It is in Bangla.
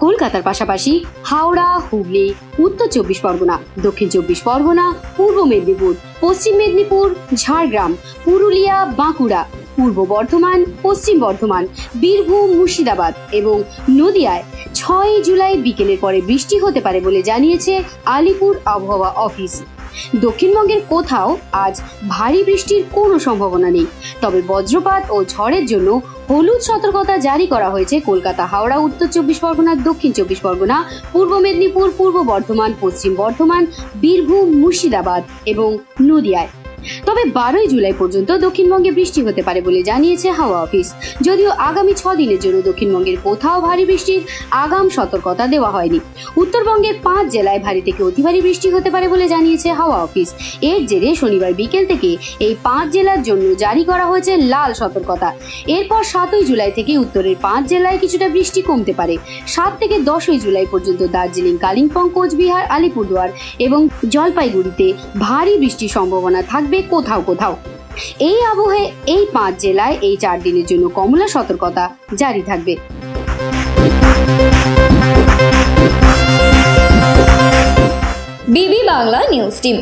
কলকাতার পাশাপাশি হাওড়া, হুগলি, উত্তর চব্বিশ পরগনা, দক্ষিণ চব্বিশ পরগনা, পূর্ব মেদিনীপুর, পশ্চিম মেদিনীপুর, ঝাড়গ্রাম, পুরুলিয়া, বাঁকুড়া, পূর্ব বর্ধমান, পশ্চিম বর্ধমান, বীরভূম, মুর্শিদাবাদ এবং নদিয়ায় ছয় জুলাই বিকেলের পরে বৃষ্টি হতে পারে বলে জানিয়েছে আলিপুর আবহাওয়া অফিস। দক্ষিণবঙ্গের কোথাও আজ ভারী বৃষ্টির কোনো সম্ভাবনা নেই। তবে বজ্রপাত ও ঝড়ের জন্য হলুদ সতর্কতা জারি করা হয়েছে কলকাতা, হাওড়া, উত্তর চব্বিশ পরগনা, দক্ষিণ চব্বিশ পরগনা, পূর্ব মেদিনীপুর, পূর্ব বর্ধমান, পশ্চিম বর্ধমান, বীরভূম, মুর্শিদাবাদ এবং নদিয়ায়। তবে বারোই জুলাই পর্যন্ত দক্ষিণবঙ্গে বৃষ্টি হতে পারে বলে জানিয়েছে হাওয়া অফিস। যদিও আগামী ছ দিনের জন্য দক্ষিণবঙ্গের কোথাও ভারী বৃষ্টির আগাম সতর্কতা দেওয়া হয়নি। উত্তরবঙ্গের পাঁচ জেলায় ভারী থেকে অতি ভারী বৃষ্টি হতে পারে বলে জানিয়েছে হাওয়া অফিস। এর জেরে শনিবার বিকেল থেকে এই পাঁচ জেলার জন্য জারি করা হয়েছে লাল সতর্কতা। এরপর সাতই জুলাই থেকে উত্তরের পাঁচ জেলায় কিছুটা বৃষ্টি কমতে পারে। সাত থেকে দশই জুলাই পর্যন্ত দার্জিলিং, কালিম্পং, কোচবিহার, আলিপুরদুয়ার এবং জলপাইগুড়িতে ভারী বৃষ্টির সম্ভাবনা থাকবে কোথাও কোথাও। এই আবহে এই পাঁচ জেলায় এই চার দিনের জন্য কমলা সতর্কতা জারি থাকবে। বিবি বাংলা নিউজ টিম।